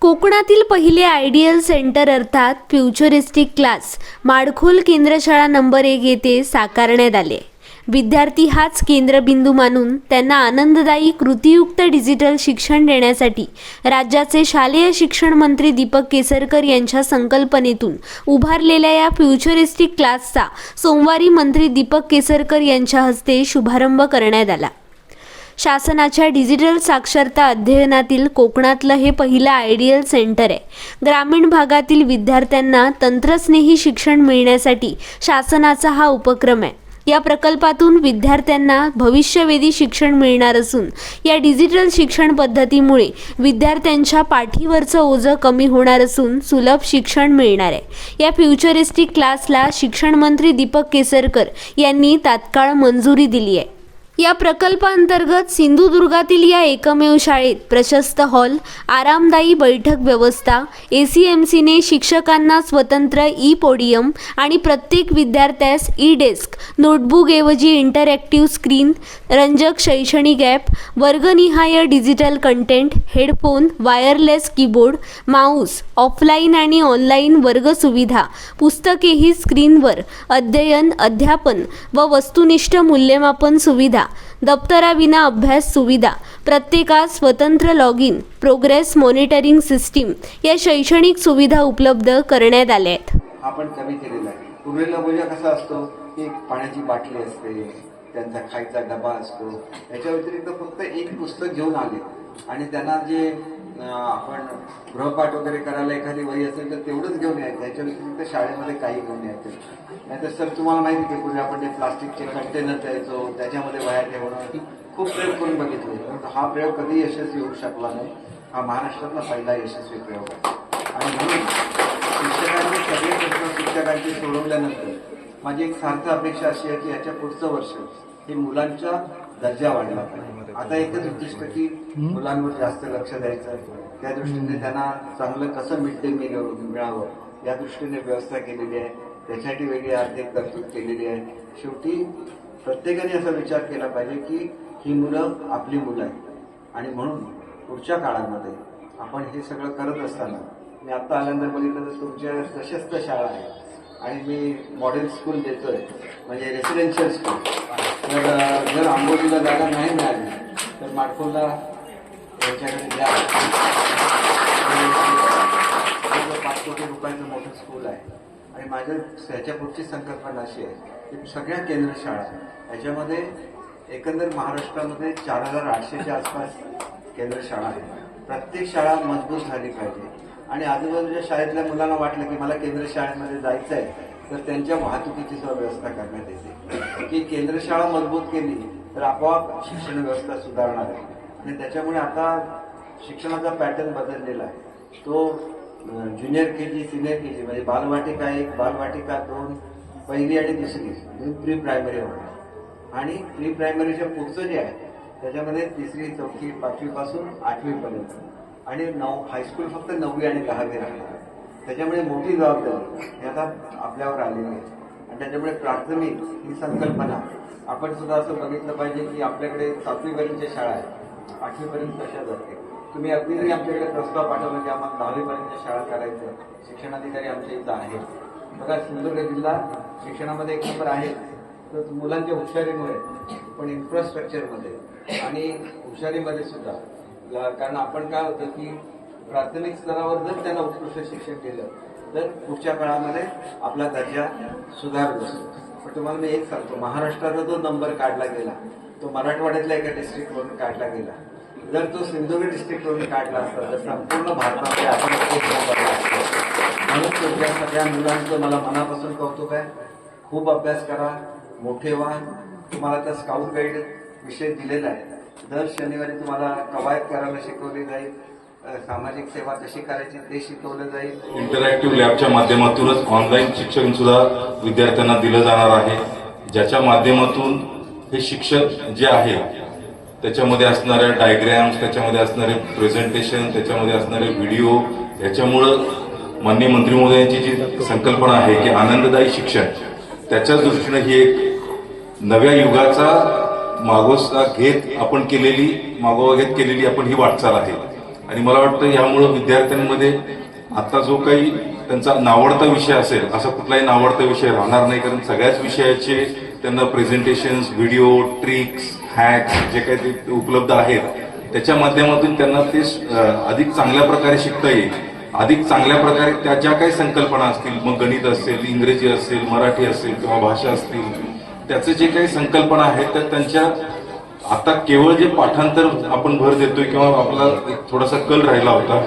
कोकणातील पहिले ideal centre अर्थात फ्युचरिस्टिक क्लास माडखोल केंद्रशाळा नंबर एक येथे साकारण्यात आले. विद्यार्थी हाच केंद्रबिंदू मानून त्यांना आनंददायी कृतीयुक्त डिजिटल शिक्षण देण्यासाठी राज्याचे शालेय शिक्षण मंत्री दीपक केसरकर यांच्या संकल्पनेतून उभारलेल्या या फ्युचरिस्टिक क्लासचा सोमवारी मंत्री दीपक केसरकर यांच्या हस्ते शुभारंभ करण्यात आला. शासनाच्या डिजिटल साक्षरता अध्ययनातील कोकणातलं हे पहिलं आयडियल सेंटर आहे. ग्रामीण भागातील विद्यार्थ्यांना तंत्रस्नेही शिक्षण मिळण्यासाठी शासनाचा हा उपक्रम आहे. या प्रकल्पातून विद्यार्थ्यांना भविष्यवेधी शिक्षण मिळणार असून या डिजिटल शिक्षण पद्धतीमुळे विद्यार्थ्यांच्या पाठीवरचं ओझं कमी होणार असून सुलभ शिक्षण मिळणार आहे. या फ्युचरिस्टिक क्लासला शिक्षण मंत्री दीपक केसरकर यांनी तात्काळ मंजुरी दिली आहे. या प्रकल्पांतर्गत सिंधुदुर्गातील या एकमेव शाळेत प्रशस्त हॉल आरामदायी बैठक व्यवस्था ए सी एम सीने शिक्षकांना स्वतंत्र ई पोडियम आणि प्रत्येक विद्यार्थ्यास ई डेस्क नोटबुकऐवजी इंटरॅक्टिव्ह स्क्रीन रंजक शैक्षणिक app वर्गनिहाय digital content headphone wireless keyboard mouse offline आणि ऑनलाईन वर्ग सुविधा पुस्तकेही स्क्रीनवर अध्ययन अध्यापन व वस्तुनिष्ठ मूल्यमापन सुविधा. दप्तराविना अभ्यास सुविधा प्रत्येकास स्वतंत्र log in progress monitoring system या शैक्षणिक सुविधा उपलब्ध करण्यात आल्या आहेत. हा कमी केलेला आहे. पूर्वीला म्हणजे कसा असतो? की पाण्याची बाटली असते त्यांचा खायचा डबा असतो. याच्या व्यतिरिक्त फक्त एक पुस्तक घेऊन आले. आणि त्यांना जे आपण गृहपाठ वगैरे करायला एखादी वही असेल तर तेवढंच घेऊन यायचं. याच्या व्यतिरिक्त शाळेमध्ये काही घेऊन यायचं. नाहीतर सर तुम्हाला माहिती आहे की पूर्वी आपण ते प्लास्टिकचे कंटेनर द्यायचो त्याच्यामध्ये वया ठेवणं खूप प्रयोग करून बघितले. परंतु हा प्रयोग कधी यशस्वी होऊ शकला नाही. हा महाराष्ट्रातला पहिला यशस्वी प्रयोग आहे. आणि म्हणून शिक्षकांनी सगळे प्रश्न शिक्षकांची सोडवल्यानंतर माझी एक सार्थ अपेक्षा अशी आहे की याच्या पुढचं वर्ष हे मुलांचा दर्जा वाढला पाहिजे. आता एकच उद्दिष्ट की मुलांवर जास्त लक्ष द्यायचं त्या दृष्टीने त्यांना चांगलं कसं मिड डे मील मिळावं या दृष्टीने व्यवस्था केलेली आहे. त्यासाठी वेगळी आर्थिक तरतूद केलेली आहे. शेवटी प्रत्येकाने असा विचार केला पाहिजे की ही मुलं आपली मुलं आहेत. आणि म्हणून पुढच्या काळामध्ये आपण हे सगळं करत असताना मी आता आल्यानंतर बघितलं तर तुमच्या सशस्त्र शाळा आहे आणि मी मॉडेल स्कूल देतोय म्हणजे रेसिडेन्शियल स्कूल तर जर आंबोलीला जागा नाही मिळाली तर माडखोलला यांच्याकडे द्या पाच कोटी रुपयाचं मोठं स्कूल आहे. आणि माझ्या ह्याच्या पुढची संकल्पना अशी आहे की सगळ्या केंद्र शाळा ह्याच्यामध्ये एकंदर महाराष्ट्रामध्ये चार हजार आठशेच्या आसपास केंद्र शाळा आहेत. प्रत्येक शाळा मजबूत झाली पाहिजे. आणि आजूबाजूच्या शाळेतल्या मुलांना वाटलं की मला केंद्र शाळेमध्ये जायचं आहे तर त्यांच्या वाहतुकीची सुद्धा व्यवस्था करण्यात येते. की केंद्र शाळा मजबूत केली तर आपोआप शिक्षण व्यवस्था सुधारणार आहे. आणि त्याच्यामुळे आता शिक्षणाचा पॅटर्न बदललेला आहे. तो junior K G senior K जी म्हणजे बालवाटिका एक बालवाटिका दोन पहिली आणि दुसरी म्हणजे प्री प्रायमरी होणार आणि प्री प्रायमरीच्या पुढचं जे आहे त्याच्यामध्ये तिसरी चौथी पाचवीपासून आठवीपर्यंत. आणि नऊ हायस्कूल फक्त नववी आणि दहावी राहणार त्याच्यामुळे मोठी जबाबदारी ही आता आपल्यावर आलेली आहे. आणि त्याच्यामुळे प्राथमिक ही संकल्पना आपण सुद्धा असं बघितलं पाहिजे की आपल्याकडे सातवीपर्यंतच्या शाळा आहेत आठवीपर्यंत कशा जाते? तुम्ही अगदी जरी आमच्याकडे प्रस्ताव पाठवला की आम्हाला दहावीपर्यंत शाळा करायचं. शिक्षणाधिकारी आमच्या इथं आहेत. बघा सिंधुदुर्ग जिल्हा शिक्षणामध्ये एक नंबर आहे. मुलांच्या हुशारीमुळे पण इन्फ्रास्ट्रक्चरमध्ये आणि हुशारीमध्ये सुद्धा. कारण आपण काय होतं की प्राथमिक स्तरावर जर त्यांना उत्कृष्ट शिक्षण केलं तर पुढच्या काळामध्ये आपला दर्जा सुधारत असतो पण तुम्हाला मी एक सांगतो महाराष्ट्राचा जो नंबर काढला गेला तो मराठवाड्यातल्या एका डिस्ट्रिक्टवरून काढला गेला. जर तो सिंधुदुर्ग डिस्ट्रिक्टवरून काढला असता तर संपूर्ण भारतामध्ये आपण म्हणून तुमच्या सगळ्या मुलांचं मला मनापासून कौतुक आहे. खूप अभ्यास करा. मोठे वाहन तुम्हाला त्या स्काउट गाईड विषय दिलेला आहे. दर शनिवारी तुम्हाला कवायत करायला शिकवली जाईल. सामाजिक सेवा कशी करायची ते शिकवलं जाईल. इंटरॅक्टिव्ह लॅबच्या माध्यमातूनच ऑनलाईन शिक्षण सुद्धा विद्यार्थ्यांना दिलं जाणार आहे. ज्याच्या माध्यमातून हे शिक्षक जे आहे त्याच्यामध्ये असणाऱ्या डायग्रॅम्स त्याच्यामध्ये असणारे प्रेझेंटेशन त्याच्यामध्ये असणारे व्हिडिओ याच्यामुळं माननीय मंत्री महोदयांची जी संकल्पना आहे की आनंददायी शिक्षण त्याच्याच दृष्टीनं ही एक नव्या युगाचा मागोसा घेत आपण केलेली मागोवा घेत केलेली आपण ही वाटचाल आहे. आणि मला वाटतं यामुळं विद्यार्थ्यांमध्ये आता जो काही त्यांचा नावडता विषय असेल असा कुठलाही नावडता विषय राहणार नाही कारण सगळ्याच विषयाचे त्यांना प्रेझेंटेशन्स व्हिडिओ ट्रिक्स हॅक्स जे काही ते उपलब्ध आहेत त्याच्या माध्यमातून त्यांना ते अधिक चांगल्या प्रकारे शिकता येईल. अधिक चांगल्या प्रकारे त्या ज्या काही संकल्पना असतील मग गणित असेल इंग्रजी असेल मराठी असेल किंवा भाषा असतील त्याचे जे काही संकल्पना आहेत त्या त्यांच्या आता केवळ जे पाठांतर आपण भर देतोय किंवा आपला एक थोडासा कल राहिला होता